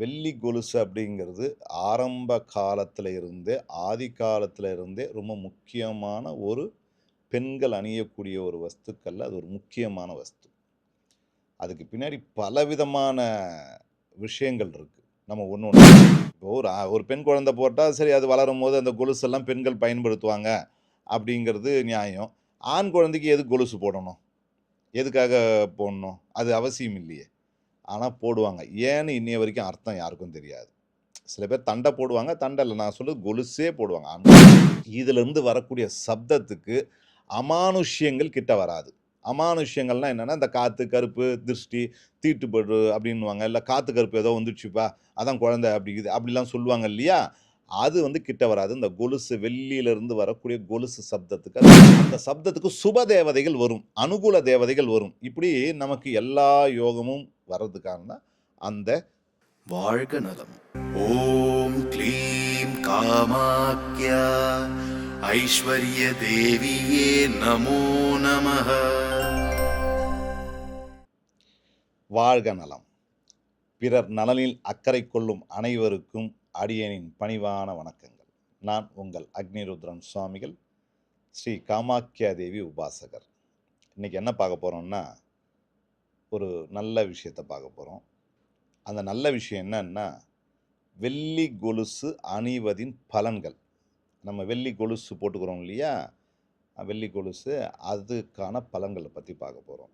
வெள்ளி கொலுசு அப்படிங்கிறது ஆரம்ப காலத்தில் இருந்தே, ஆதி காலத்தில் இருந்தே ரொம்ப முக்கியமான ஒரு பெண்கள் அணியக்கூடிய ஒரு வஸ்துக்கள்ல அது ஒரு முக்கியமான வஸ்து. அதுக்கு பின்னாடி பலவிதமான விஷயங்கள் இருக்குது நம்ம ஒன்று ஒன்று இப்போ ஒரு ஒரு பெண் குழந்தை போட்டால் சரி அது வளரும் போது அந்த கொலுசெல்லாம் பெண்கள் பயன்படுத்துவாங்க அப்படிங்கிறது நியாயம். ஆண் குழந்தைக்கு எதுக்கு கொலுசு போடணும்? எதுக்காக போடணும்? அது அவசியம் இல்லையே! ஆனால் போடுவாங்க. ஏன்னு இன்னைய வரைக்கும் அர்த்தம் யாருக்கும் தெரியாது. சில பேர் தண்டை போடுவாங்க. தண்ட நான் சொல்றது கொலுசே போடுவாங்க. இதுலேருந்து இதிலிருந்து வரக்கூடிய சப்தத்துக்கு அமானுஷ்யங்கள் கிட்ட வராது. அமானுஷ்யங்கள்னா என்னென்னா இந்த காற்று கருப்பு, திருஷ்டி, தீட்டுப்படு அப்படின்னுவாங்க. இல்லை காற்று கருப்பு ஏதோ வந்துடுச்சுப்பா, அதான் குழந்தை அப்படிங்குது. அப்படிலாம் சொல்லுவாங்க இல்லையா? அது வந்து கிட்ட வராது. இந்த கொலுசு வெள்ளியிலிருந்து வரக்கூடிய கொலுசு சப்தத்துக்கு அந்த சப்தத்துக்கு சுப தேவதைகள் வரும். அனுகூல தேவதைகள் வரும். இப்படி நமக்கு எல்லா யோகமும் வர்றதுக்கான தான் அந்த வாழ்க நலம் ஓம் க்ளீம் காமாக்யா ஐஸ்வர்ய தேவியே நமோ நமः வாழ்க நலம். பிறர் நலனில் அக்கறை கொள்ளும் அனைவருக்கும் அடியேனின் பணிவான வணக்கங்கள். நான் உங்கள் அக்னிருத்ரன் சுவாமிகள், ஸ்ரீ காமாக்யா தேவி உபாசகர். இன்னைக்கு என்ன பார்க்க போறோம்னா, ஒரு நல்ல விஷயத்த பார்க்க போகிறோம் அந்த நல்ல விஷயம் என்னன்னா, வெள்ளி கொலுசு அணிவதின் பலன்கள். நம்ம வெள்ளி கொலுசு போட்டுக்கிறோம் இல்லையா? வெள்ளி கொலுசு அதுக்கான பலன்களை பற்றி பார்க்க போகிறோம்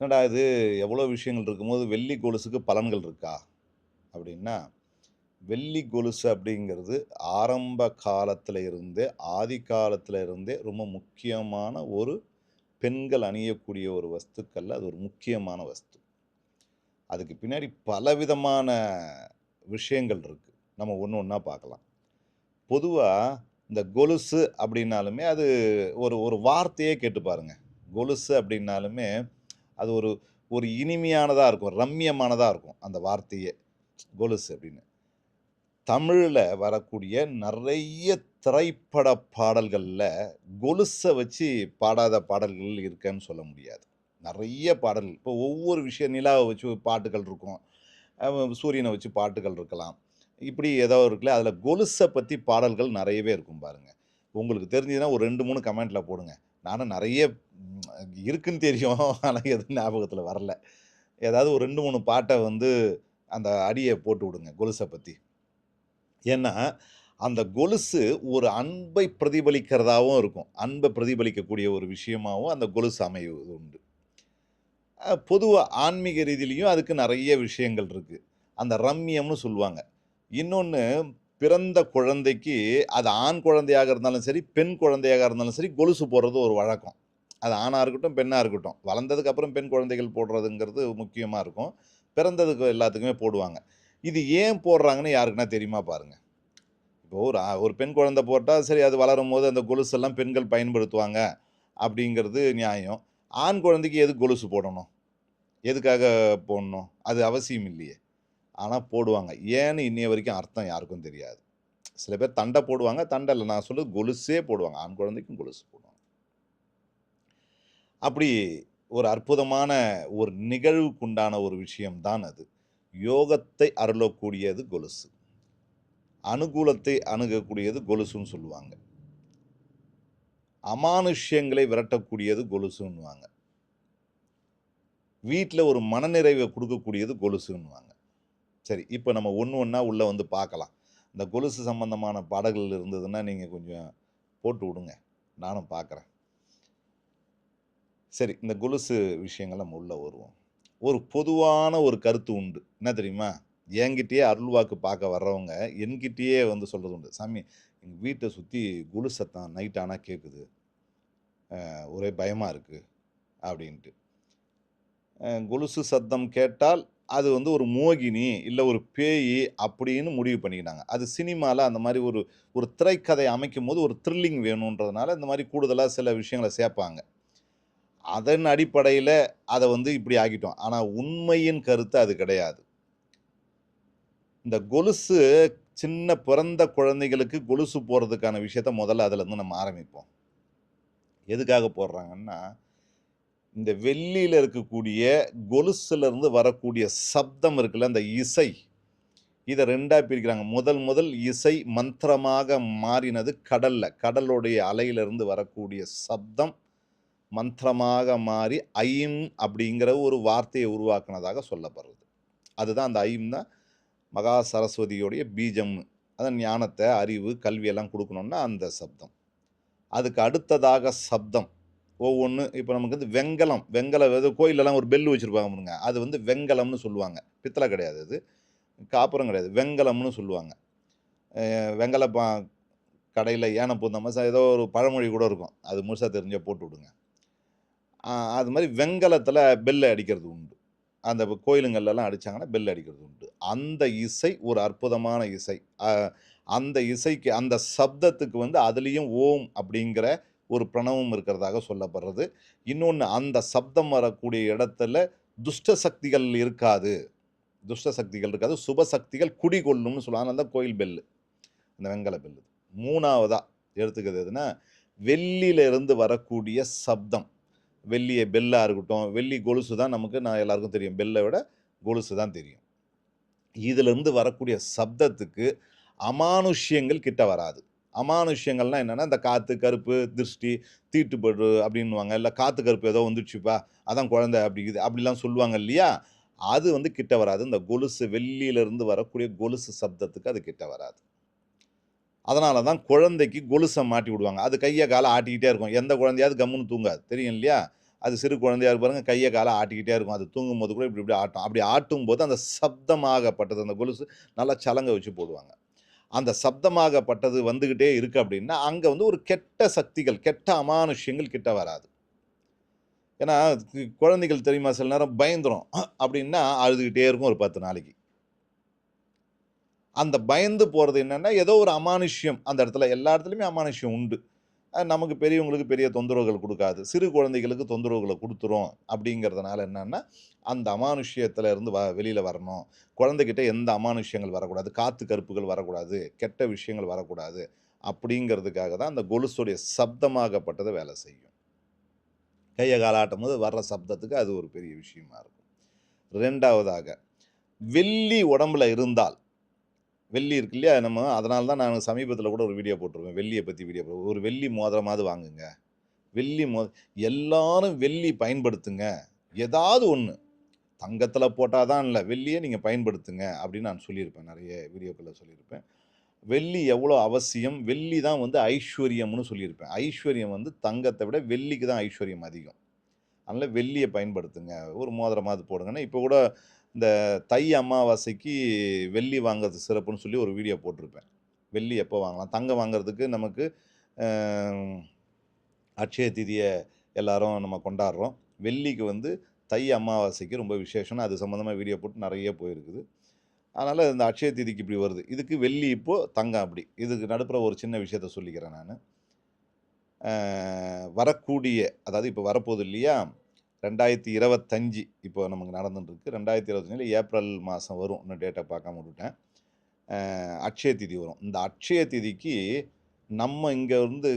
என்னடா இது எவ்வளோ விஷயங்கள் இருக்கும்போது வெள்ளி கொலுசுக்கு பலன்கள் இருக்கா? அப்படின்னா, வெள்ளி கொலுசு அப்படிங்கிறது ஆரம்ப காலத்தில் இருந்தே, ஆதி காலத்தில் இருந்தே ரொம்ப முக்கியமான ஒரு பெண்கள் அணியக்கூடிய ஒரு வஸ்துக்களில் அது ஒரு முக்கியமான வஸ்து. அதுக்கு பின்னாடி பலவிதமான விஷயங்கள் இருக்குது நம்ம ஒன்று ஒன்றா பார்க்கலாம். பொதுவாக இந்த கொலுசு அப்படின்னாலுமே அது ஒரு ஒரு வார்த்தையே கேட்டு பாருங்கள் கொலுசு அப்படின்னாலுமே அது ஒரு ஒரு இனிமையானதாக இருக்கும். ரம்யமானதாக இருக்கும். அந்த வார்த்தையே. கொலுசு அப்படின்னு. தமிழில் வரக்கூடிய நிறைய திரைப்பட பாடல்களில் கொலுசை வச்சு பாடாத பாடல்கள் இருக்கன்னு சொல்ல முடியாது. நிறைய பாடல்கள். இப்போ ஒவ்வொரு விஷயம் நிலாவை வச்சு பாட்டுகள் இருக்கும். சூரியனை வச்சு பாட்டுகள் இருக்கலாம். இப்படி ஏதோ இருக்குல்ல. அதில் கொலுசை பற்றி பாடல்கள் நிறையவே இருக்கும் பாருங்கள் உங்களுக்கு தெரிஞ்சதுன்னா ஒரு ரெண்டு மூணு கமெண்ட்டில் போடுங்க. நானும் நிறைய இருக்குன்னு தெரியும். ஆனால் எதுவும் ஞாபகத்தில் வரல. ஏதாவது ஒரு ரெண்டு மூணு பாட்டை வந்து அந்த அடியை போட்டு விடுங்க. கொலுசை பற்றி ஏன்னா, அந்த கொலுசு ஒரு அன்பை பிரதிபலிக்கிறதாகவும் இருக்கும். அன்பை பிரதிபலிக்கக்கூடிய ஒரு விஷயமாவும் அந்த கொலுசு அமைவது உண்டு. பொதுவாக ஆன்மீக ரீதியிலையும் அதுக்கு நிறைய விஷயங்கள் இருக்குது அந்த ரம்மியம்னு சொல்லுவாங்க. இன்னொன்று பிறந்த குழந்தைக்கு அது ஆண் குழந்தையாக இருந்தாலும் சரி, பெண் குழந்தையாக இருந்தாலும் சரி, கொலுசு போடுறது ஒரு வழக்கம். அது ஆணாக இருக்கட்டும், பெண்ணாக இருக்கட்டும். வளர்ந்ததுக்கப்புறம் பெண் குழந்தைகள் போடுறதுங்கிறது முக்கியமாக இருக்கும். பிறந்ததுக்கு எல்லாத்துக்குமே போடுவாங்க. இது ஏன் போடுறாங்கன்னு யாருக்குன்னா தெரியுமா பாருங்கள் இப்போ ஒரு ஒரு பெண் குழந்தை போட்டால் சரி அது வளரும்போது அந்த கொலுசெல்லாம் பெண்கள் பயன்படுத்துவாங்க அப்படிங்கிறது நியாயம். ஆண் குழந்தைக்கு எது கொலுசு போடணும்? எதுக்காக போடணும்? அது அவசியம் இல்லையே! ஆனால் போடுவாங்க. ஏன்னு இன்னைய வரைக்கும் அர்த்தம் யாருக்கும் தெரியாது. சில பேர் தண்டை போடுவாங்க. தண்டை இல்லை நான் சொல்லுது கொலுசே போடுவாங்க. ஆண் குழந்தைக்கும் கொலுசு போடுவாங்க. அப்படி ஒரு அற்புதமான ஒரு நிகழ்வுக்குண்டான ஒரு விஷயம் தான் அது. யோகத்தை அருளக்கூடியது கொலுசு. அனுகூலத்தை அணுகக்கூடியது கொலுசுன்னு சொல்லுவாங்க. அமானுஷ்யங்களை விரட்டக்கூடியது கொலுசுன்னுவாங்க. வீட்டில் ஒரு மனநிறைவை கொடுக்கக்கூடியது கொலுசுன்னுவாங்க. சரி, இப்போ நம்ம ஒன்று ஒன்றா உள்ளே வந்து பார்க்கலாம். இந்த கொலுசு சம்பந்தமான பாடல்கள் இருந்ததுன்னா, நீங்கள் கொஞ்சம் போட்டு விடுங்க. நானும் பார்க்குறேன். சரி, இந்த கொலுசு விஷயங்கள் நம்ம உள்ளே வருவோம். ஒரு பொதுவான ஒரு கருத்து உண்டு. என்ன தெரியுமா? என்கிட்டயே அருள்வாக்கு பார்க்க வர்றவங்க என்கிட்டயே வந்து சொல்கிறது உண்டு. "சாமி, எங்கள் வீட்டை சுற்றி குழு சத்தம் நைட் ஆனால் கேட்குது. ஒரே பயமாக இருக்கு." அப்படின்ட்டு. கொலுசு சத்தம் கேட்டால் அது வந்து ஒரு மோகினி, இல்லை ஒரு பேயி அப்படின்னு முடிவு பண்ணிக்கிட்டாங்க. அது சினிமாவில் அந்த மாதிரி ஒரு ஒரு திரைக்கதை அமைக்கும் போது ஒரு த்ரில்லிங் வேணுன்றதுனால, இந்த மாதிரி கூடுதலாக சில விஷயங்கள சேர்ப்பாங்க. அதன் அடிப்படையில் அதை வந்து இப்படி ஆக்கிட்டோம். ஆனால் உண்மையின் கருத்து அது கிடையாது. இந்த கொலுசு சின்ன பிறந்த குழந்தைகளுக்கு கொலுசு போடுறதுக்கான விஷயத்த முதல்ல அதிலேருந்து நம்ம ஆரம்பிப்போம். எதுக்காக போடுறாங்கன்னா, இந்த வெள்ளியில் இருக்கக்கூடிய கொலுசுலேருந்து வரக்கூடிய சப்தம் இருக்குல்ல, அந்த இசை, இதை ரெண்டாக பிரிக்கிறாங்க. முதல் முதல் இசை மந்திரமாக மாறினது கடலில் கடலுடைய அலையிலிருந்து வரக்கூடிய சப்தம் மந்திரமாக மாறி ஐம் அப்படிங்கிற ஒரு வார்த்தையை உருவாக்குனதாக சொல்லப்படுறது. அதுதான் அந்த ஐம் தான் மகா சரஸ்வதியுடைய பீஜம்னு. அதான் ஞானத்தை அறிவு, கல்வியெல்லாம் கொடுக்கணுன்னா அந்த சப்தம். அதுக்கு அடுத்ததாக சப்தம். ஒவ்வொன்று இப்போ நமக்கு வந்து வெங்கலம் வெங்கல ஏதோ ஒரு பெல் வச்சுருப்பாங்க பாருங்க. அது வந்து வெங்கலம்னு சொல்லுவாங்க. பித்தளை கிடையாது அது. காப்புரம் கிடையாது. வெங்கலம்னு சொல்லுவாங்க. வெங்கல பா கடையில் யானை பூந்த மாதிரி ஏதோ ஒரு பழமொழி கூட இருக்கும். அது முழுசா தெரிஞ்சால் போட்டு விடுங்க. அது மாதிரி வெங்கலத்தில் பெல் அடிக்கிறது உண்டு. அந்த கோயிலுங்கள்லாம் அடிச்சாங்கன்னா பெல் அடிக்கிறது உண்டு. அந்த இசை ஒரு அற்புதமான இசை. அந்த இசைக்கு அந்த சப்தத்துக்கு வந்து அதுலேயும் ஓம் அப்படிங்கிற ஒரு பிரணவம் இருக்கிறதாக சொல்லப்படுறது. இன்னொன்று அந்த சப்தம் வரக்கூடிய இடத்துல துஷ்ட சக்திகள் இருக்காது. துஷ்ட சக்திகள் இருக்காது. சுப சக்திகள் குடிகொள்ளும்னு சொல்லுவாங்க. அந்த கோயில் பெல்லு. அந்த வெங்கல பெல்லு. மூணாவதாக எடுத்துக்கிறது எதுனா வெள்ளியில இருந்து வரக்கூடிய சப்தம். வெள்ளிய பெல்லாக இருக்கட்டும், வெள்ளி கொலுசு தான் நமக்கு நான் எல்லாருக்கும் தெரியும். பெல்ல விட கொலுசு தான் தெரியும். இதிலிருந்து வரக்கூடிய சப்தத்துக்கு அமானுஷ்யங்கள் கிட்ட வராது. அமானுஷ்யங்கள்னா என்னென்னா இந்த காற்று கருப்பு, திருஷ்டி, தீட்டுப்படு அப்படின்னுவாங்க. இல்லை காற்று கருப்பு ஏதோ வந்துடுச்சுப்பா, அதான் குழந்தை அப்படிங்குது அப்படிலாம் சொல்லுவாங்க இல்லையா? அது வந்து கிட்ட வராது. இந்த கொலுசு வெள்ளியிலேருந்து வரக்கூடிய கொலுசு சப்தத்துக்கு அது கிட்ட வராது. அதனால தான் குழந்தைக்கு கொலுசை மாட்டி விடுவாங்க. அது கையை காலை ஆட்டிக்கிட்டே இருக்கும். எந்த குழந்தையாவது கம்முன்னு தூங்காது. தெரியும் இல்லையா? அது சிறு குழந்தையாக இருக்கு பாருங்க, காலை ஆட்டிக்கிட்டே இருக்கும். அது தூங்கும்போது கூட இப்படி இப்படி ஆட்டும். அப்படி ஆட்டும்போது அந்த சப்தமாகப்பட்டது அந்த கொலுசு நல்லா சலங்க வச்சு போடுவாங்க. அந்த சப்தமாகப்பட்டது வந்துக்கிட்டே இருக்குது அப்படின்னா, அங்கே வந்து ஒரு கெட்ட சக்திகள், கெட்ட அமானுஷ்யங்கள் கிட்ட வராது. ஏன்னா, குழந்தைகள் தெரியுமா சில நேரம் பயந்துரும். அப்படின்னா அழுதுகிட்டே இருக்கும் ஒரு 10 நாளைக்கு. அந்த பயந்து போகிறது என்னென்னா ஏதோ ஒரு அமானுஷ்யம் அந்த இடத்துல எல்லா இடத்துலையுமே அமானுஷ்யம் உண்டு. நமக்கு பெரியவங்களுக்கு பெரிய தொந்தரவுகள் கொடுக்காது சிறு குழந்தைகளுக்கு தொந்தரவுகளை கொடுத்துரும் அப்படிங்கிறதுனால என்னென்னா அந்த அமானுஷ்யத்தில் இருந்து வ வெளியில் வரணும். குழந்தைகிட்ட எந்த அமானுஷ்யங்கள் வரக்கூடாது. காற்று கருப்புகள் வரக்கூடாது. கெட்ட விஷயங்கள் வரக்கூடாது. அப்படிங்கிறதுக்காக தான் அந்த கொலுசுடைய சப்தமாகப்பட்டது வேலை செய்யும். கையை கால ஆட்டும்போது வர்ற சப்தத்துக்கு அது ஒரு பெரிய விஷயமா இருக்கும். ரெண்டாவதாக வெள்ளி உடம்புல இருந்தால் வெள்ளி இருக்கு இல்லையா? நம்ம அதனால தான் நான் சமீபத்தில் கூட ஒரு வீடியோ போட்டிருப்பேன். வெள்ளியை பற்றி வீடியோ போட்டு ஒரு வெள்ளி மோதிரமாவது வாங்குங்க. வெள்ளி மோ எல்லாரும் வெள்ளி பயன்படுத்துங்க. ஏதாவது ஒன்று தங்கத்தில் போட்டால் தான் இல்லை வெள்ளியை நீங்கள் பயன்படுத்துங்க அப்படின்னு நான் சொல்லியிருப்பேன். நிறைய வீடியோக்களில் சொல்லியிருப்பேன். வெள்ளி எவ்வளோ அவசியம். வெள்ளி தான் வந்து ஐஸ்வர்யம்னு சொல்லியிருப்பேன். ஐஸ்வர்யம் வந்து தங்கத்தை விட வெள்ளிக்கு தான் ஐஸ்வர்யம் அதிகம். அதனால் வெள்ளியை பயன்படுத்துங்க. ஒரு மோதிரமாவது போடுங்கன்னா இப்போ கூட இந்த தை அமாவாசைக்கு வெள்ளி வாங்குறது சிறப்புன்னு சொல்லி ஒரு வீடியோ போட்டிருப்பேன். வெள்ளி எப்போ வாங்கலாம்? தங்கம் வாங்குறதுக்கு நமக்கு அட்சய திதியை எல்லாரும் நம்ம கொண்டாடுறோம். வெள்ளிக்கு வந்து தை அமாவாசைக்கு ரொம்ப விசேஷம்னு அது சம்மந்தமாக வீடியோ போட்டு நிறைய போயிருக்குது. அதனால் இந்த அட்சய திதிக்கு இப்படி வருது. இதுக்கு வெள்ளி இப்போது தங்கம் அப்படி. இதுக்கு நடுப்புற ஒரு சின்ன விஷயத்த சொல்லிக்கிறேன் நான் வரக்கூடிய அதாவது இப்போ வரப்போகுது இல்லையா? 2025 இப்போ நமக்கு நடந்துட்டுருக்கு ரெண்டாயிரத்தி இருபத்தஞ்சில் ஏப்ரல் மாதம் வரும். இன்னும் டேட்டை பார்க்காம விட்டுட்டேன். அட்சய திதி வரும். இந்த அட்சய திதிக்கு நம்ம இங்கே வந்து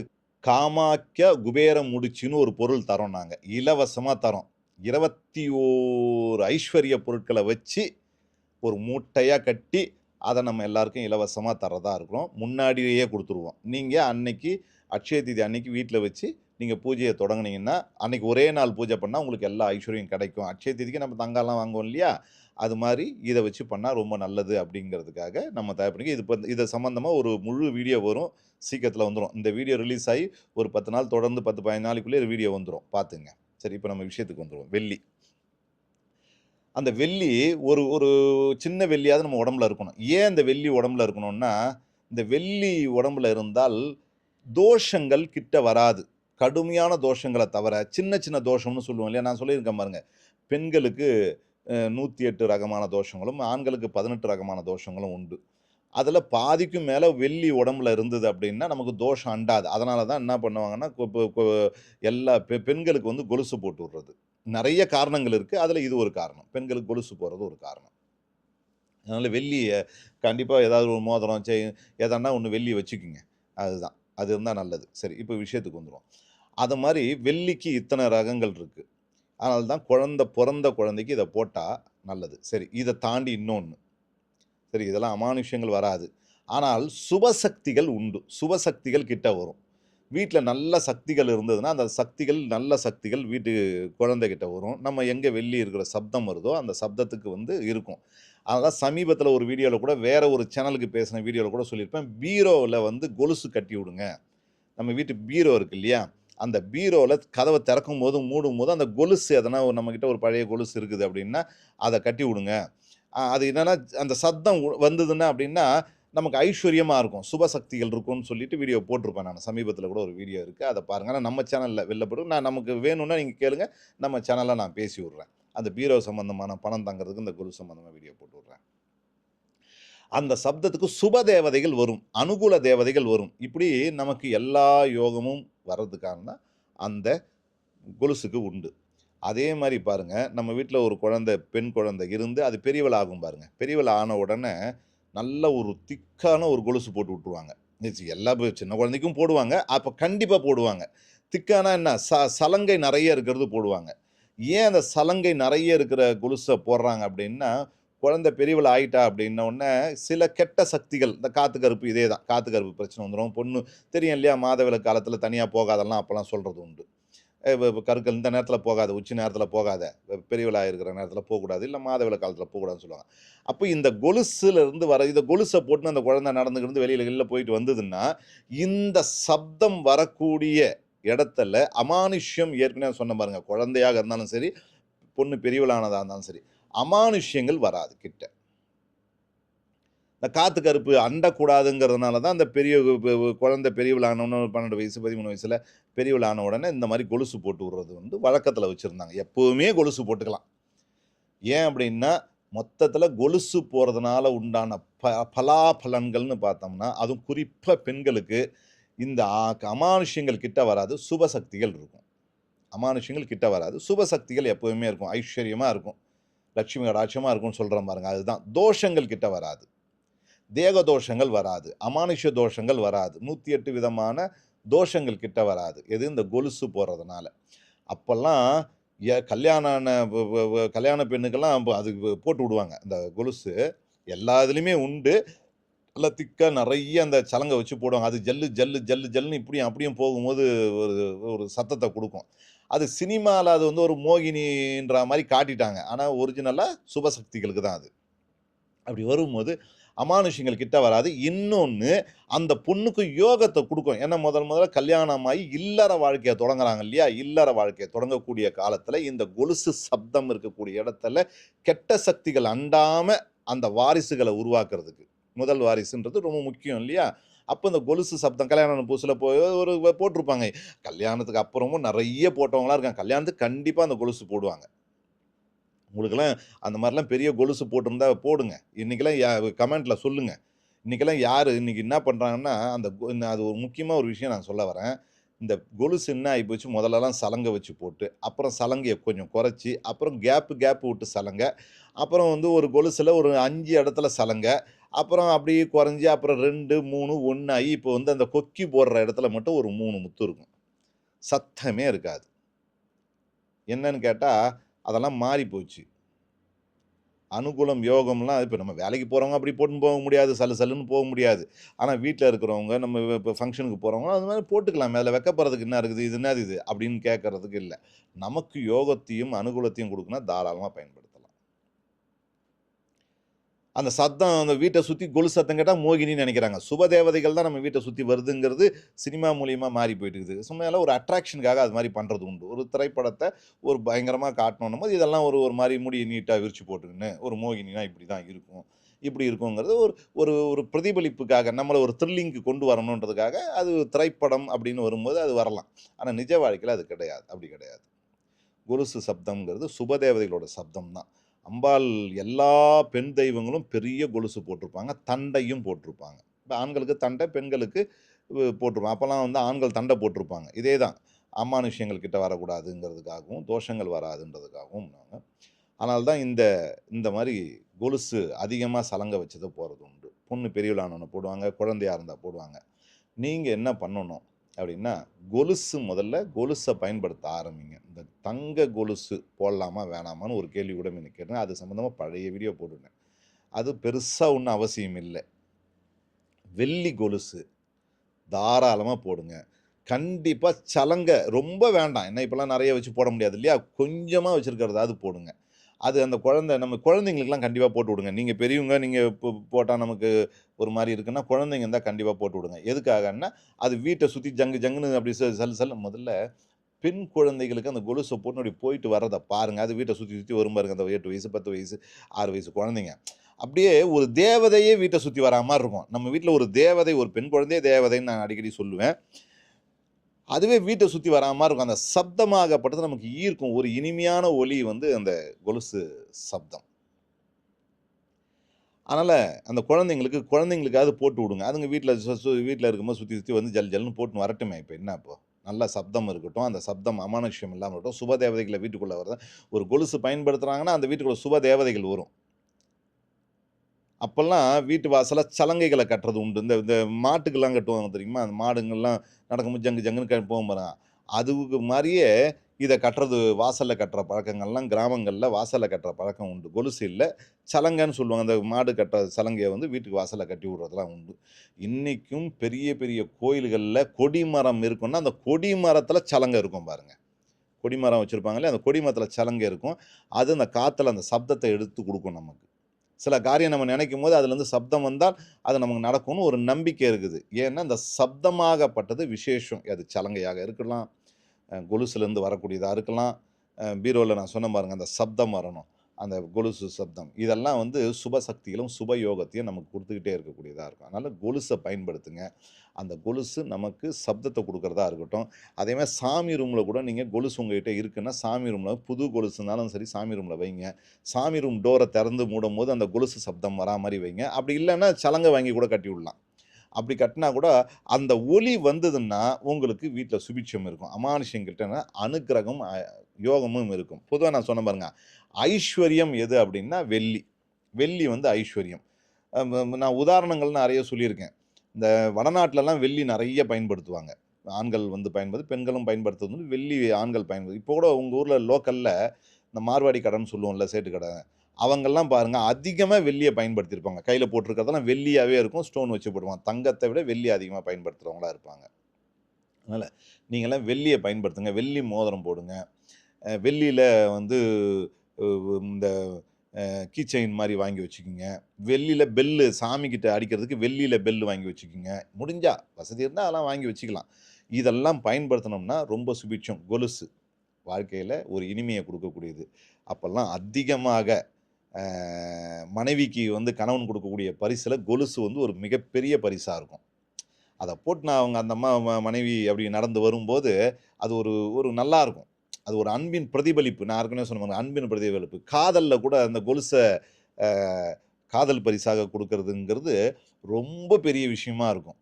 காமாக்கிய குபேர முடிச்சுன்னு ஒரு பொருள் தரோம் நாங்கள் இலவசமாக தரோம் இருபத்தி ஓரு ஐஸ்வர்ய பொருட்களை வச்சு ஒரு மூட்டையாக கட்டி, அதை நம்ம எல்லாருக்கும் இலவசமாக தரதா இருக்கிறோம். முன்னாடியே கொடுத்துருவோம் நீங்கள் அன்னைக்கு அட்சய திதி அன்னைக்கு வீட்டில் வச்சு நீங்கள் பூஜையை தொடங்குனீங்கன்னா, அன்றைக்கி ஒரே நாள் பூஜை பண்ணால் உங்களுக்கு எல்லா ஐஸ்வர்யம் கிடைக்கும். அட்சய திதிக்கு நம்ம தங்கம்லாம் வாங்குவோம் இல்லையா? அது மாதிரி இதை வச்சு பண்ணால் ரொம்ப நல்லது அப்படிங்கிறதுக்காக நம்ம தயார் பண்ணி இது இப்போ இதை சம்மந்தமாக ஒரு முழு வீடியோ வரும். சீக்கிரத்தில் வந்துடும் இந்த வீடியோ ரிலீஸ் ஆகி ஒரு 10 நாள் தொடர்ந்து பத்து பதினஞ்சு நாளைக்குள்ளே வீடியோ வந்துடும் பார்த்துங்க. சரி இப்போ நம்ம விஷயத்துக்கு வந்துருவோம். வெள்ளி. அந்த வெள்ளி ஒரு ஒரு சின்ன வெள்ளியாவது நம்ம உடம்புல இருக்கணும். ஏன் இந்த வெள்ளி உடம்புல இருக்கணும்னா, இந்த வெள்ளி உடம்புல இருந்தால் தோஷங்கள் கிட்ட வராது. கடுமையான தோஷங்களை தவிர, சின்ன சின்ன தோஷம்னு சொல்லுவோம் இல்லையா? நான் சொல்லியிருக்கேன் பாருங்க. பெண்களுக்கு நூற்றி எட்டு ரகமான தோஷங்களும், ஆண்களுக்கு 18 ரகமான தோஷங்களும் உண்டு. அதில் பாதிக்கும் மேலே வெள்ளி உடம்புல இருந்தது அப்படின்னா, நமக்கு தோஷம் அண்டாது. அதனால தான் என்ன பண்ணுவாங்கன்னா, எல்லா பெ பெண்களுக்கு வந்து கொலுசு போட்டு விடுறது. நிறைய காரணங்கள் இருக்குது அதில் இது ஒரு காரணம். பெண்களுக்கு கொலுசு போடுறது ஒரு காரணம். அதனால் வெள்ளியை கண்டிப்பாக ஏதாவது ஒரு மோதிரம், செய் எதனா ஒன்று வெள்ளி வச்சுக்கோங்க அதுதான். அது இருந்தால் நல்லது. சரி இப்போ விஷயத்துக்கு வந்துடும் அது மாதிரி வெள்ளிக்கு இத்தனை ரகங்கள் இருக்குது அதனால தான் குழந்த பிறந்த குழந்தைக்கு இதை போட்டால் நல்லது. சரி இதை தாண்டி இன்னொன்று சரி இதெல்லாம் அமானுஷ்யங்கள் வராது. ஆனால் சுபசக்திகள் உண்டு. சுபசக்திகள் கிட்ட வரும். வீட்டில் நல்ல சக்திகள் இருந்ததுன்னா அந்த சக்திகள் நல்ல சக்திகள் வீட்டு குழந்தைகிட்ட வரும். நம்ம எங்கே வெள்ளி இருக்கிற சப்தம் வருதோ அந்த சப்தத்துக்கு வந்து இருக்கும். அதனால் சமீபத்தில் ஒரு வீடியோவில் கூட வேறு ஒரு சேனலுக்கு பேசின வீடியோவில் கூட சொல்லியிருப்பேன். பீரோவில் வந்து கொலுசு கட்டி விடுங்க. நம்ம வீட்டு பீரோ இருக்குது இல்லையா? அந்த பீரோவில் கதவை திறக்கும் போது மூடும் போது அந்த கொலுசு எதனா ஒரு நம்மக்கிட்ட ஒரு பழைய கொலுசு இருக்குது அப்படின்னா அதை கட்டி விடுங்க. அது என்னென்னா அந்த சத்தம் வந்ததுன்னா அப்படின்னா நமக்கு ஐஸ்வர்யமாக இருக்கும். சுபசக்திகள் இருக்கும்னு சொல்லிட்டு வீடியோ போட்டிருப்பேன் நான். சமீபத்தில் கூட ஒரு வீடியோ இருக்குது அதை பாருங்கள் ஆனால் நம்ம சேனலில் வெளில போட்டு நான் நமக்கு வேணும்னா நீங்கள் கேளுங்க. நம்ம சேனலில் நான் பேசி விட்றேன். அந்த பீரோ சம்மந்தமான பணம் தங்கிறதுக்கு இந்த குரு சம்மந்தமாக வீடியோ போட்டு விட்றேன். அந்த சப்தத்துக்கு சுப தேவதைகள் வரும் அனுகூல தேவதைகள் வரும். இப்படி நமக்கு எல்லா யோகமும் வர்றதுக்கான அந்த கொலுசுக்கு உண்டு. அதே மாதிரி பாருங்கள் நம்ம வீட்டில் ஒரு குழந்தை பெண் குழந்தை இருந்து அது பெரியவள் ஆகும் பாருங்கள் பெரியவள் ஆன உடனே நல்ல ஒரு திக்கான ஒரு கொலுசு போட்டு விட்ருவாங்க எல்லா சின்ன குழந்தைக்கும் போடுவாங்க அப்போ கண்டிப்பாக போடுவாங்க. திக்கானா என்ன? ச சலங்கை நிறைய இருக்கிறது போடுவாங்க. ஏன் அந்த சலங்கை நிறைய இருக்கிற கொலுசை போடுறாங்க அப்படின்னா குழந்தை பெரியவள் ஆயிட்டா அப்படின்ன உடனே சில கெட்ட சக்திகள் இந்த காற்று கருப்பு இதே தான் காற்று கருப்பு பிரச்சனை வந்துடும் பொண்ணு தெரியும் இல்லையா மாதவில காலத்தில் தனியாக போகாதெல்லாம் அப்போல்லாம் சொல்கிறது உண்டு. கருக்கள் இந்த நேரத்தில் போகாது உச்சி நேரத்தில் போகாத பெரியவளாக இருக்கிற நேரத்தில் போகக்கூடாது இல்லை மாதவில காலத்தில் போகக்கூடாதுன்னு சொல்லுவாங்க. அப்போ இந்த கொலுசுலேருந்து வர இந்த கொலுசை போட்டு அந்த குழந்தை நடந்துக்கிட்டு வெளியில் வெளியில் போயிட்டு வந்ததுன்னா இந்த சப்தம் வரக்கூடிய இடத்துல அமானுஷ்யம் ஏற்கனவே சொன்ன பாருங்க. குழந்தையாக இருந்தாலும் சரி பொண்ணு பெரியவளானதாக இருந்தாலும் சரி அமானுஷ்யங்கள் வராது கிட்ட. இந்த காத்து கருப்பு அண்டக்கூடாதுங்கிறதுனால தான் அந்த பெரிய கு- பெரியவளான உடனே குழந்தை பெரியவளானவன பன்னெண்டு வயசு பதிமூணு வயசில் பெரியவளான உடனே இந்த மாதிரி கொலுசு போட்டு விடுறது வந்து வழக்கத்தில் வச்சுருந்தாங்க. எப்போவுமே கொலுசு போட்டுக்கலாம். ஏன் அப்படின்னா மொத்தத்தில் கொலுசு போகிறதுனால உண்டான ப பலாபலன்கள்னு பார்த்தோம்னா அதுவும் குறிப்பாக பெண்களுக்கு இந்த அமானுஷ்யங்கள் கிட்ட வராது சுபசக்திகள் இருக்கும். அமானுஷ்யங்கள் கிட்ட வராது சுபசக்திகள் எப்போவுமே இருக்கும். ஐஸ்வர்யமாக இருக்கும். லட்சுமி கடாட்சமாக இருக்கும்னு சொல்கிற பாருங்க அதுதான். தோஷங்கள் கிட்ட வராது. தேக தோஷங்கள் வராது. அமானுஷ்ய தோஷங்கள் வராது. நூற்றி எட்டு விதமான தோஷங்கள் கிட்ட வராது. எது? இந்த கொலுசு போடுறதுனால அப்போல்லாம் ஏ கல்யாண ஆன கல்யாண பெண்ணுக்கெல்லாம் அது போட்டு விடுவாங்க. இந்த கொலுசு எல்லா இதுலேயுமே உண்டு. நல்லா திக்காக நிறைய அந்த சலங்கை வச்சு போடுவாங்க. அது ஜல்லு ஜல்லு ஜல்லு ஜல்லுன்னு இப்படியும் அப்படியும் போகும்போது ஒரு ஒரு சத்தத்தை கொடுக்கும். அது சினிமாவில் அது வந்து ஒரு மோகினின்ற மாதிரி காட்டிட்டாங்க. ஆனால் ஒரிஜினலாக சுபசக்திகளுக்கு தான் அது. அப்படி வரும்போது அமானுஷ்யங்கள் கிட்ட வராது. இன்னொன்று அந்த பொண்ணுக்கு யோகத்தை கொடுக்கும். ஏன்னா முதல் முதல்ல கல்யாணமாகி இல்லற வாழ்க்கையை தொடங்குறாங்க இல்லையா? இல்லற வாழ்க்கையை தொடங்கக்கூடிய காலத்தில் இந்த கொலுசு சப்தம் இருக்கக்கூடிய இடத்துல கெட்ட சக்திகள் அண்டாமல் அந்த வாரிசுகளை உருவாக்குறதுக்கு. முதல் வாரிசுன்றது ரொம்ப முக்கியம் இல்லையா? அப்போ இந்த கொலுசு சப்தம் கல்யாணம் புதுசில் போய் ஒரு போட்டிருப்பாங்க. கல்யாணத்துக்கு அப்புறமும் நிறைய போட்டவங்களாம் இருக்காங்க. கல்யாணத்துக்கு கண்டிப்பாக அந்த கொலுசு போடுவாங்க. உங்களுக்கெல்லாம் அந்த மாதிரிலாம் பெரிய கொலுசு போட்டிருந்தா போடுங்க. இன்றைக்கெல்லாம் யா கமெண்ட்டில் சொல்லுங்கள் இன்றைக்கெல்லாம் யார் இன்றைக்கி என்ன பண்ணுறாங்கன்னா அந்த அது ஒரு முக்கியமாக ஒரு விஷயம் நான் சொல்ல வரேன். இந்த கொலுசு என்ன ஆகிப்போச்சு முதல்லலாம் சலங்கை வச்சு போட்டு அப்புறம் சலங்கையை கொஞ்சம் குறைச்சி அப்புறம் கேப்பு கேப்பு விட்டு சலங்கை அப்புறம் வந்து ஒரு கொலுசில் ஒரு அஞ்சு இடத்துல சலங்கை அப்புறம் அப்படியே குறைஞ்சி அப்புறம் ரெண்டு மூணு ஒன்று ஆகி இப்போ வந்து அந்த கொக்கி போடுற இடத்துல மட்டும் ஒரு மூணு முத்து இருக்கும். சத்தமே இருக்காது. என்னன்னு கேட்டால் அதெல்லாம் மாறி போச்சு. அனுகூலம் யோகம்லாம் இப்போ நம்ம வேலைக்கு போகிறவங்க அப்படி போட்டுன்னு போக முடியாது சல்லு சல்லுன்னு போக முடியாது. ஆனால் வீட்டில் இருக்கிறவங்க நம்ம இப்போ ஃபங்க்ஷனுக்கு போகிறவங்க அது மாதிரி போட்டுக்கலாம் அதில் வைக்கப்படுறதுக்கு என்ன இருக்குது இது என்னது இது அப்படின்னு கேட்கறதுக்கு இல்லை. நமக்கு யோகத்தையும் அனுகூலத்தையும் கொடுக்குன்னா தாராளமாக பயன்படுது அந்த சத்தம் அந்த வீட்டை சுற்றி கொலு சத்தம் கேட்டால் மோகினின்னு நினைக்கிறாங்க. சுபதேவதைகள் தான் நம்ம வீட்டை சுற்றி வருதுங்கிறது சினிமா மூலியமாக மாறி போயிட்டு இருக்குது சும்மா எல்லாம் ஒரு அட்ராக்ஷனுக்காக அது மாதிரி பண்ணுறது உண்டு. ஒரு திரைப்படத்தை ஒரு பயங்கரமாக காட்டணும் போது இதெல்லாம் ஒரு ஒரு மாதிரி முடி நீட்டாக விரிச்சு போட்டுக்கின்னு ஒரு மோகினினா இப்படி தான் இருக்கும். இப்படி இருக்குங்கிறது ஒரு ஒரு ஒரு பிரதிபலிப்புக்காக நம்மளை ஒரு த்ரில்லிங்க்கு கொண்டு வரணுன்றதுக்காக அது திரைப்படம் அப்படின்னு வரும்போது அது வரலாம். ஆனால் நிஜ வாழ்க்கையில் அது கிடையாது. அப்படி கிடையாது. கொலுசு சப்தம்ங்கிறது சுபதேவதைகளோட சப்தம் தான் அம்பாள் எல்லா பெண் தெய்வங்களும் பெரிய கொலுசு போட்டிருப்பாங்க தண்டையும் போட்டிருப்பாங்க. இப்போ ஆண்களுக்கு தண்டை பெண்களுக்கு போட்டிருப்பாங்க. அப்போல்லாம் வந்து ஆண்கள் தண்டை போட்டிருப்பாங்க. இதே தான். அமானுஷ்யங்கள் கிட்ட வரக்கூடாதுங்கிறதுக்காகவும் தோஷங்கள் வராதுன்றதுக்காகவும் அதனால தான் இந்த இந்த மாதிரி கொலுசு அதிகமாக சலங்க வச்சது போகிறது உண்டு. பொண்ணு பெரியவளானவனை போடுவாங்க குழந்தையா இருந்தால் போடுவாங்க. நீங்கள் என்ன பண்ணணும்? அப்படின்னா கொலுசு முதல்ல கொலுசை பயன்படுத்த ஆரம்பிங்க. இந்த தங்க கொலுசு போடலாமா வேணாமான்னு ஒரு கேள்வி கூட எனக்கு கேட்டேன் அது சம்மந்தமாக பழைய வீடியோ போட்டுருந்தேன். அது பெருசாக ஒன்றும் அவசியம் இல்லை. வெள்ளி கொலுசு தாராளமாக போடுங்க. கண்டிப்பாக சலங்க ரொம்ப வேண்டாம். என்ன இப்போலாம் நிறைய வச்சு போட முடியாது இல்லையா? கொஞ்சமாக வச்சுருக்கிறதாவது போடுங்க. அது அந்த குழந்தை நம்ம குழந்தைங்களுக்குலாம் கண்டிப்பாக போட்டு விடுங்க. நீங்கள் பெரியவங்க நீங்கள் இப்போ போட்டால் நமக்கு ஒரு மாதிரி இருக்குன்னா குழந்தைங்க இருந்தால் கண்டிப்பாக போட்டு விடுங்க. எதுக்காகன்னா அது வீட்டை சுற்றி ஜங்கு ஜங்குன்னு அப்படி சல் சல் முதல்ல பெண் குழந்தைகளுக்கு அந்த கொலுசை போட்டு அப்படி போயிட்டு வர்றதை பாருங்கள் அது வீட்டை சுற்றி சுற்றி வரும் பாருங்க. அந்த எட்டு வயசு பத்து வயசு ஆறு வயசு குழந்தைங்க. அப்படியே ஒரு தேவதையே வீட்டை சுற்றி வரா மாதிரி இருக்கும். நம்ம வீட்டில் ஒரு தேவதை ஒரு பெண் குழந்தையே தேவதைன்னு நான் அடிக்கடி சொல்லுவேன். அதுவே வீட்டை சுற்றி வரா மாதிரி இருக்கும். அந்த சப்தமாகப்பட்டது நமக்கு ஈர்க்கும். ஒரு இனிமையான ஒலி வந்து அந்த கொலுசு சப்தம். அதனால் அந்த குழந்தைங்களுக்கு குழந்தைங்களுக்காவது போட்டு விடுங்க. அதுங்க வீட்டில் வீட்டில் இருக்கும்போது சுற்றி சுற்றி வந்து ஜல் ஜல்னு போட்டு வரட்டுமே இப்போ. என்ன இப்போ? நல்ல சப்தம் இருக்கட்டும் அந்த சப்தம் அமானுஷ்யம் இல்லாமல் இருக்கட்டும் சுப தேவதைகளை வீட்டுக்குள்ளே வரதான் ஒரு கொலுசு பயன்படுத்துகிறாங்கன்னா அந்த வீட்டுக்குள்ளே சுப தேவதைகள் வரும். அப்போல்லாம் வீட்டு வாசலில் சலங்கைகளை கட்டுறது உண்டு. இந்த இந்த மாட்டுக்கெல்லாம் கட்டுவாங்க தெரியுமா? அந்த மாடுங்கள்லாம் நடக்கும்போது ஜங்கு ஜங்குன்னு போக போகும் பாருங்க அதுக்கு மாதிரியே இதை கட்டுறது வாசலில் கட்டுற பழக்கங்கள்லாம் கிராமங்களில் வாசலில் கட்டுற பழக்கம் உண்டு. கொலுசு இல்லை சலங்கைன்னு சொல்லுவாங்க. அந்த மாடு கட்டுற சலங்கையை வந்து வீட்டுக்கு வாசலில் கட்டி விடுறதுலாம் உண்டு. இன்றைக்கும் பெரிய பெரிய கோயில்களில் கொடிமரம் இருக்குன்னா அந்த கொடிமரத்தில் சலங்கை இருக்கும் பாருங்கள் கொடிமரம் வச்சுருப்பாங்களே அந்த கொடிமரத்தில் சலங்கை இருக்கும். அது அந்த காற்றுல அந்த சப்தத்தை எடுத்து கொடுக்கும் நமக்கு. சில காரியம் நம்ம நினைக்கும் போது அதுலேருந்து சப்தம் வந்தால் அது நமக்கு நடக்கும்னு ஒரு நம்பிக்கை இருக்குது. ஏன்னா இந்த சப்தமாகப்பட்டது விசேஷம். அது சலங்கையாக இருக்கலாம். கொலுசுலேருந்து வரக்கூடியதாக இருக்கலாம். பீரோவில் நான் சொன்ன பாருங்கள் அந்த சப்தம் வரணும். அந்த கொலுசு சப்தம். இதெல்லாம் வந்து சுப சக்திகளும் சுப யோகத்தையும் நமக்கு கொடுத்துக்கிட்டே இருக்கக்கூடியதாக இருக்கும். அதனால் கொலுசை பயன்படுத்துங்க. அந்த கொலுசு நமக்கு சப்தத்தை கொடுக்குறதா இருக்கட்டும். அதேமாதிரி சாமி ரூமில் கூட நீங்கள் கொலுசு உங்ககிட்ட இருக்குன்னா சாமி ரூமில் புது கொலுசுனாலும் சரி சாமி ரூமில் வைங்க. சாமி ரூம் டோரை திறந்து மூடும் போது அந்த கொலுசு சப்தம் வரா மாதிரி வைங்க. அப்படி இல்லைன்னா சலங்கை வாங்கி கூட கட்டி விடலாம். அப்படி கட்டினா கூட அந்த ஒலி வந்ததுன்னா உங்களுக்கு வீட்டில் சுபிட்சம் இருக்கும். அமானுஷம் கிட்டனா அனுக்கிரகம் யோகமும் இருக்கும். பொதுவாக நான் சொன்ன பாருங்க ஐஸ்வர்யம் எது அப்படின்னா வெள்ளி. வெள்ளி வந்து ஐஸ்வர்யம். நான் உதாரணங்கள் நிறைய சொல்லியிருக்கேன். இந்த வடநாட்டிலலாம் வெள்ளி நிறைய பயன்படுத்துவாங்க. ஆண்கள் வந்து பயன்படுத்து பெண்களும் பயன்படுத்துறது வந்து வெள்ளி ஆண்கள் பயன்படுத்து இப்போ கூட உங்கள் ஊரில் லோக்கலில் இந்த மார்வாடி கடைன்னு சொல்லுவோம்ல சேட்டு கடை. அவங்கெல்லாம் பாருங்கள் அதிகமாக வெள்ளியை பயன்படுத்தியிருப்பாங்க. கையில் போட்டிருக்கிறதெல்லாம் வெள்ளியாகவே இருக்கும். ஸ்டோன் வச்சு போடுவாங்க. தங்கத்தை விட வெள்ளி அதிகமாக பயன்படுத்துகிறவங்களா இருப்பாங்க. அதனால் நீங்கள்லாம் வெள்ளியை பயன்படுத்துங்க. வெள்ளி மோதிரம் போடுங்க. வெள்ளியில் வந்து இந்த கீ செயின் மாதிரி வாங்கி வச்சுக்கோங்க. வெள்ளியில் பெல்லு சாமிக்கிட்ட அடிக்கிறதுக்கு வெள்ளியில் பெல்லு வாங்கி வச்சுக்கோங்க. முடிஞ்சா வசதி இருந்தால் அதெல்லாம் வாங்கி வச்சுக்கலாம். இதெல்லாம் பயன்படுத்தினோம்னா ரொம்ப சுபிட்சம் கொலுசு. வாழ்க்கையில் ஒரு இனிமையை கொடுக்கக்கூடியது. அப்போல்லாம் அதிகமாக மனைவிக்கு வந்து கணவன் கொடுக்கக்கூடிய பரிசில் கொலுசு வந்து ஒரு மிகப்பெரிய பரிசாக இருக்கும். அதை போட்டு நான் அவங்க அந்த அம்மா ம- மனைவி அப்படி நடந்து வரும்போது அது ஒரு ஒரு நல்லா இருக்கும். அது ஒரு அன்பின் பிரதிபலிப்பு. நான் ஏற்கனவே சொன்ன அன்பின் பிரதிபலிப்பு. காதலில் கூட அந்த கொலுசை காதல் பரிசாக கொடுக்கறதுங்கிறது ரொம்ப பெரிய விஷயமா இருக்கும்.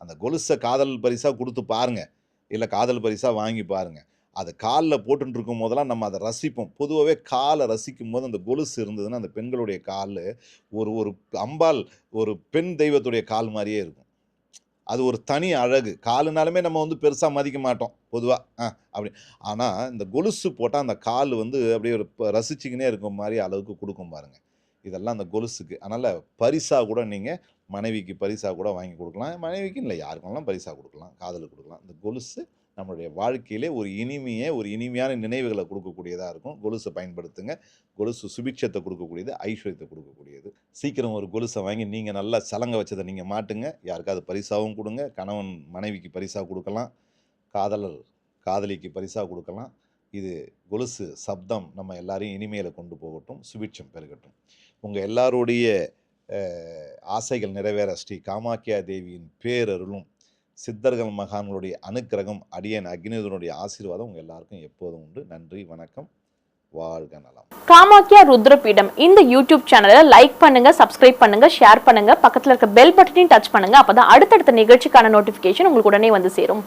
அந்த கொலுசை காதல் பரிசாக கொடுத்து பாருங்கள் இல்லை காதல் பரிசாக வாங்கி பாருங்கள் அது காலில் போட்டுட்டு இருக்கும் போதெல்லாம் நம்ம அதை ரசிப்போம். பொதுவாகவே காலை ரசிக்கும் போது அந்த கொலுசு இருந்ததுன்னா அந்த பெண்களுடைய கால் ஒரு ஒரு அம்பாள் ஒரு பெண் தெய்வத்துடைய கால் மாதிரியே இருக்கும். அது ஒரு தனி அழகு. காலுனாலுமே நம்ம வந்து பெருசாக மதிக்க மாட்டோம் பொதுவாக ஆ அப்படி. ஆனால் இந்த கொலுசு போட்டால் அந்த கால் வந்து அப்படியே ஒரு ரசிச்சுக்கினே இருக்கிற மாதிரி அளவுக்கு கொடுக்கும் பாருங்கள் இதெல்லாம் அந்த கொலுசுக்கு. அதனால் பரிசாக கூட நீங்கள் மனைவிக்கு பரிசாக கூட வாங்கி கொடுக்கலாம். மனைவிக்கு இல்லை யாருக்கெல்லாம் பரிசாக கொடுக்கலாம் காதலுக்கு கொடுக்கலாம். இந்த கொலுசு நம்மளுடைய வாழ்க்கையிலே ஒரு இனிமையை ஒரு இனிமையான நினைவுகளை கொடுக்கக்கூடியதாக இருக்கும். கொலுசை பயன்படுத்துங்க. கொலுசு சுபிட்சத்தை கொடுக்கக்கூடியது ஐஸ்வர்யத்தை கொடுக்கக்கூடியது. சீக்கிரம் ஒரு கொலுசை வாங்கி நீங்கள் நல்லா சலங்க வச்சதை நீங்கள் மாட்டுங்க. யாருக்காவது பரிசாவும் கொடுங்க. கணவன் மனைவிக்கு பரிசாக கொடுக்கலாம். காதலர் காதலிக்கு பரிசாக கொடுக்கலாம். இது கொலுசு சப்தம் நம்ம எல்லாரையும் இனிமையில் கொண்டு போகட்டும். சுபிட்சம் பெருகட்டும். உங்கள் எல்லாருடைய ஆசைகள் நிறைவேற ஸ்ரீ காமாக்கியா தேவியின் பேரருளும் சித்தர்கள் மகான்களுடைய அனுக்கிரகம் அடியன் அக்னிதனுடைய ஆசீர்வாதம் உங்கள் எல்லாருக்கும் எப்போதும் உண்டு. நன்றி வணக்கம். வாழ்க நலம். காமாக்கியா ருத்ரபீடம். இந்த யூடியூப் சேனலை லைக் பண்ணுங்க சப்ஸ்கிரைப் பண்ணுங்க ஷேர் பண்ணுங்க. பக்கத்துல இருக்க பெல் பட்டனையும் டச் பண்ணுங்க. அப்பதான் அடுத்தடுத்த நிகழ்ச்சிக்கான நோட்டிபிகேஷன் உங்களுக்கு உடனே வந்து சேரும்.